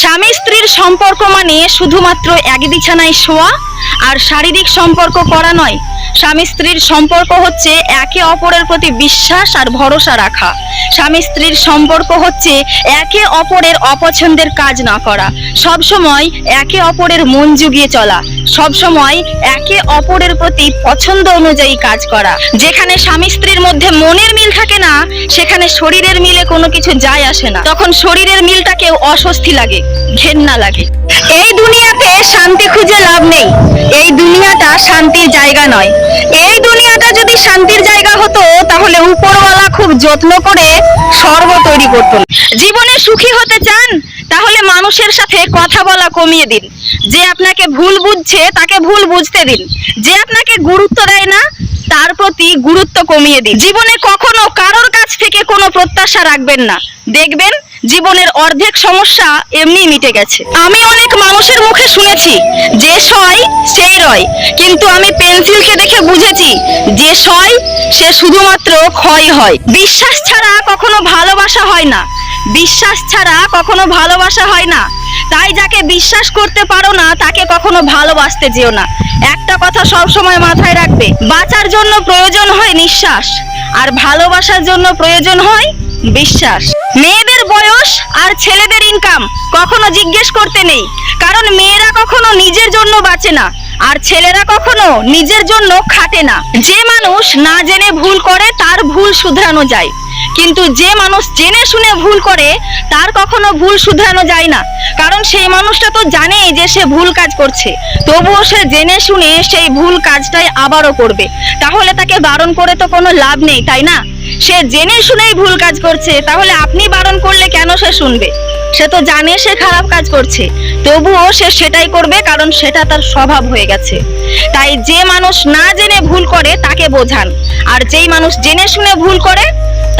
স্বামী স্ত্রীর সম্পর্ক মানে শুধুমাত্র এক বিছানায় শোয়া আর শারীরিক সম্পর্ক করা নয়, স্বামী স্ত্রীর সম্পর্ক হচ্ছে একে অপরের প্রতি বিশ্বাস আর ভরসা রাখা। স্বামী স্ত্রীর সম্পর্ক হচ্ছে একে অপরের অপছন্দের কাজ না করা। সব সময় একে অপরের মন জুগিয়ে চলা। সব সময় একে অপরের প্রতি পছন্দ অনুযায়ী কাজ করা। যেখানে স্বামী স্ত্রীর মধ্যে মনের মিল থাকে না, সেখানে শরীরের মিলে কোনো কিছু যায় আসে না। তখন শরীরের মিলটাকেও অস্বস্তি লাগে। ঘেন্না লাগে। এই দুনিয়াতে শান্তি খুঁজে লাভ নেই। এই দুনিয়াটা শান্তির জায়গা নয়। এই দুনিয়াটা যদি শান্তির জায়গা হতো, তাহলে উপরওয়ালা খুব যত্ন করে স্বর্গ তৈরি করতো জীবনে সুখী হতে চান, তাহলে মানুষের সাথে কথা বলা কমিয়ে দিন। যে আপনাকে ভুল বুঝছে, তাকে ভুল বুঝতে দিন। যে আপনাকে গুরুত্ব দেয় না, তার প্রতি গুরুত্ব কমিয়ে দিন। জীবনে কখনো কারোর কাছ থেকে কোনো প্রত্যাশা রাখবেন না। দেখবেন জীবনের অর্ধেক সমস্যা এমনি মিটে গেছে। আমি অনেক মানুষের মুখে শুনেছি, যে সয় সেই রয়। কিন্তু আমি পেন্সিলকে দেখে বুঝেছি, যে সয় সে শুধুমাত্র ক্ষয় হয়। বিশ্বাস ছাড়া কখনো ভালোবাসা হয় না। বিশ্বাস ছাড়া কখনো ভালোবাসা হয় না। তাই যাকে বিশ্বাস করতে পারো না, তাকে কখনো ভালোবাসতে যেও না। একটা কথা সব সময় মাথায় রাখবে, বাঁচার জন্য প্রয়োজন হয় নিঃশ্বাস। আর ভালোবাসার জন্য প্রয়োজন হয় বিশ্বাস। মেয়েদের বয়স আর ছেলেদের ইনকাম কখনো জিজ্ঞেস করতে নেই। কারণ মেয়েরা কখনো নিজের জন্য বাঁচে না, আর ছেলেরা কখনো নিজের জন্য খাটে না। যে মানুষ না জেনে ভুল করে, তার ভুল শুধরানো যায়। কিন্তু যে মানুষ জেনে শুনে ভুল করে, তার কখনো ভুল শুধরানো যায় না। কারণ সেই মানুষটা তো জানেই যে সে ভুল কাজ করছে। তবুও সে জেনে শুনে সেই ভুল কাজটাই আবারও করবে। তাহলে তাকে বারণ করে তো কোনো লাভ নেই, তাই না? সে জেনে শুনেই ভুল কাজ করছে তাহলে আপনি বারণ করলে কেন সে শুনবে? সে তো জানে সে খারাপ কাজ করছে। তবুও সে সেটাই করবে কারণ সেটা তার স্বভাব হয়ে গেছে। তাই যে মানুষ না জেনে ভুল করে, তাকে বোঝান। আর যেই মানুষ জেনে শুনে ভুল করে,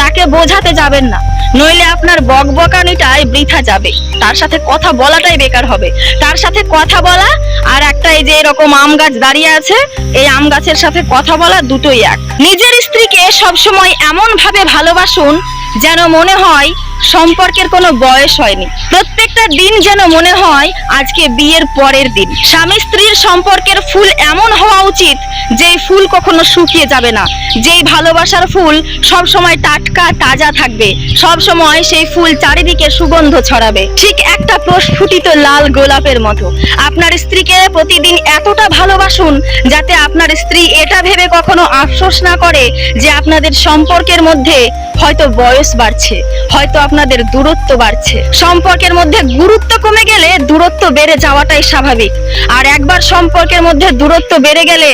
তাকে বোঝাতে যাবেন না। নইলে আপনার বকবকানিটাই বৃথা যাবে। তার সাথে কথা বলাটাই বেকার হবে। তার সাথে কথা বলা আর একটা এই যে এরকম আম গাছ দাঁড়িয়ে আছে, এই আম গাছের সাথে কথা বলা দুটোই এক। নিজের স্ত্রীকে সবসময় এমন ভাবে ভালোবাসুন যেন মনে হয় সম্পর্কের কোনো বয়স হয়নি। প্রত্যেকটা দিন যেন মনে হয় আজকে বিয়ের পরের দিন। স্বামী স্ত্রীর সম্পর্কের ফুল এমন হওয়া উচিত যেই ফুল কখনো শুকিয়ে যাবে না। যেই ভালোবাসার ফুল সব সময় টাটকা, তাজা থাকবে। সব সময় সেই ফুল চারিদিকে সুগন্ধ ছড়াবে। ঠিক একটা প্রস্ফুটিত লাল গোলাপের মতো। আপনার স্ত্রীকে প্রতিদিন এতটা ভালোবাসুন যাতে আপনার স্ত্রী এটা ভেবে কখনো আফসোস না করে যে আপনাদের সম্পর্কের মধ্যে হয়তো বয়স বাড়ছে, হয়তো আপনাদের দূরত্ব বাড়ছে। সম্পর্কের মধ্যে গুরুত্ব কমে গেলে দূরত্ব বেড়ে যাওয়াটাই স্বাভাবিক। আর একবার সম্পর্কের মধ্যে দূরত্ব বেড়ে গেলে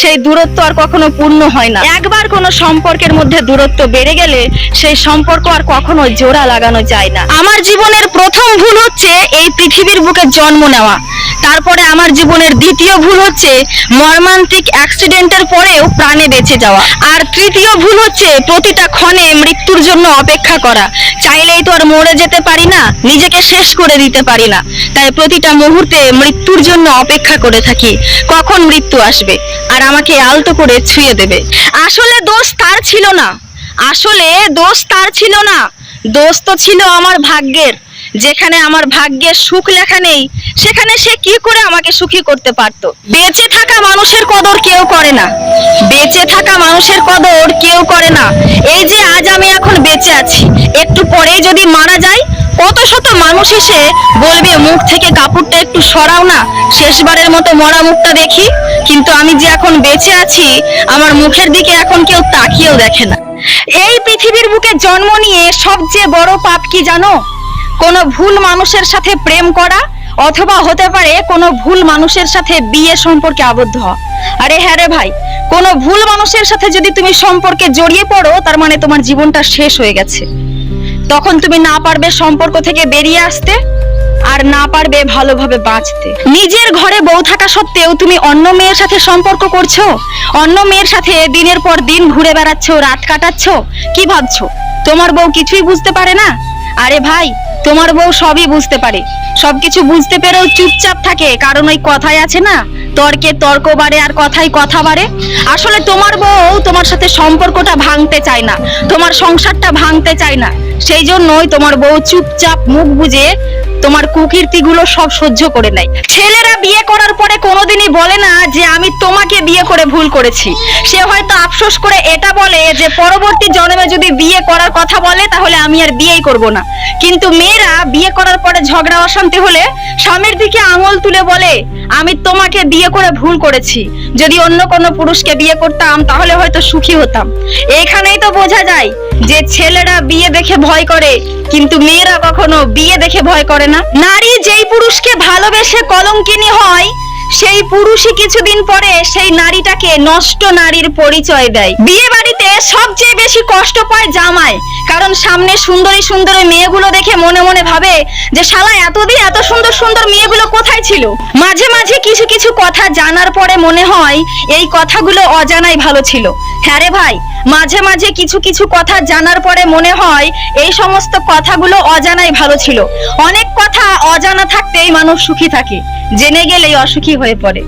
সেই দূরত্ব আর কখনো পূর্ণ হয় না। একবার কোনো সম্পর্কের মধ্যে দূরত্ব বেড়ে গেলে সেই সম্পর্ক আর কখনো জোড়া লাগানো যায় না। আমার জীবনের প্রথম ভুল হচ্ছে এই পৃথিবীর বুকে জন্ম নেওয়া। তারপরে আমার জীবনের দ্বিতীয় ভুল হচ্ছে মর্মান্তিক অ্যাক্সিডেন্টের পরেও প্রাণে বেঁচে যাওয়া। আর তৃতীয় ভুল হচ্ছে প্রতিটা ক্ষণে মৃত্যুর জন্য অপেক্ষা করা। চাইলেই তো আর মরে যেতে পারি না, নিজেকে শেষ করে দিতে পারি না। তাই প্রতিটা মুহূর্তে মৃত্যুর জন্য অপেক্ষা করে থাকি। কখন মৃত্যু আসবে? আর আমাকে আলতো করে ছুঁয়ে দেবে। আসলে দোষ তার ছিল না। আসলে দোষ তার ছিল না। দোষ তো ছিল আমার ভাগ্যের। যেখানে আমার ভাগ্যে সুখ লেখা নেই, সেখানে সে কি করে আমাকে সুখী করতে পারতো? বেঁচে থাকা মানুষের কদর কেউ করে না। বেঁচে থাকা মানুষের কদর কেউ করে না। এই যে আজ আমি এখন বেঁচে আছি, একটু পরেই যদি মারা যাই, কত শত মানুষ এসে বলবে, মুখ থেকে কাপড়টা একটু সরাও না, শেষবারের মতো মরা মুখটা দেখি। কিন্তু আমি যে এখন বেঁচে আছি, আমার মুখের দিকে এখন কেউ তাকিয়েও দেখে না। এই পৃথিবীর বুকে জন্ম নিয়ে সবচেয়ে বড় পাপ কি জানো? কোনো ভুল মানুষের সাথে প্রেম করা অথবা হতে পারে কোনো ভুল মানুষের সাথে বিয়ে সম্পর্কে আবদ্ধ হওয়া। আরে হ্যাঁ রে ভাই, কোনো ভুল মানুষের সাথে যদি তুমি সম্পর্কে জড়িয়ে পড়ো, তার মানে তোমার জীবনটা শেষ হয়ে গেছে। তখন তুমি না পারবে সম্পর্ক থেকে বেরিয়ে আসতে আর না পারবে ভালোভাবে বাঁচতে। নিজের ঘরে বউ থাকা সত্ত্বেও তুমি অন্য মেয়ের সাথে সম্পর্ক করছ? অন্য মেয়ের সাথে দিনের পর দিন ঘুরে বেড়াচ্ছ, রাত কাটাচ্ছ? কি ভাবছ? তোমার বউ কিছুই বুঝতে পারে না? আরে ভাই তোমার বউ সবই বুঝতে পারে। সবকিছু বুঝতে পেরেও চুপচাপ থাকে, কারণ ওই কথাই আছে না? তর্কে তর্ক বাড়ে আর কথাই কথা বাড়ে। আসলে তোমার বউ তোমার সাথে সম্পর্কটা ভাঙতে চায় না, তোমার সংসারটা ভাঙতে চায় না। সেই জন্যই তোমার বউ চুপচাপ মুখ বুজে তোমার কুকীর্তিগুলো সব সহ্য করে নেয়। ছেলেরা বিয়ে করার পরে কোনোদিনই বলে না যে আমি তোমাকে বিয়ে করে ভুল করেছি। সে হয়তো আফসোস করে এটা বলে যে পরবর্তী জন্মে যদি বিয়ে করার কথা বলে তাহলে আমি আর বিয়েই করব না। কিন্তু মেয়েরা বিয়ে করার পরে ঝগড়া, অশান্তি হলে স্বামীর দিকে আঙুল তুলে বলে আমি তোমাকে বিয়ে করে ভুল করেছি। যদি অন্য কোনো পুরুষকে বিয়ে করতাম, তাহলে হয়তো সুখী হতাম। এখানেই তো বোঝা যায় যে ছেলেরা বিয়ে দেখে ভয় করে, কিন্তু মেয়েরা কখনো বিয়ে দেখে ভয় করে না। নারী যেই পুরুষকে ভালোবেসে কলঙ্কিনী হয় সেই পুরুষই কিছুদিন পরে সেই নারীটাকে নষ্ট নারীর পরিচয় দেয়। বিয়ে বাড়িতে সবচেয়ে বেশি কষ্ট পায় জামাই, কারণ সামনে সুন্দরী সুন্দরী মেয়েগুলো দেখে মনে মনে ভাবে যে শালা এতদিন এত সুন্দর সুন্দর মেয়েগুলো কোথায় ছিল। মাঝে মাঝে কিছু কিছু কথা জানার পরে মনে হয় এই কথাগুলো অজানাই ভালো ছিল। হ্যাঁ রে ভাই, মাঝে মাঝে কিছু কিছু কথা জানার পরে মনে হয় এই সমস্ত কথাগুলো অজানাই ভালো ছিল। অনেক কথা অজানা থাকতেই মানুষ সুখী থাকে। জেনে গেলেই অসুখী হয়ে পড়ে।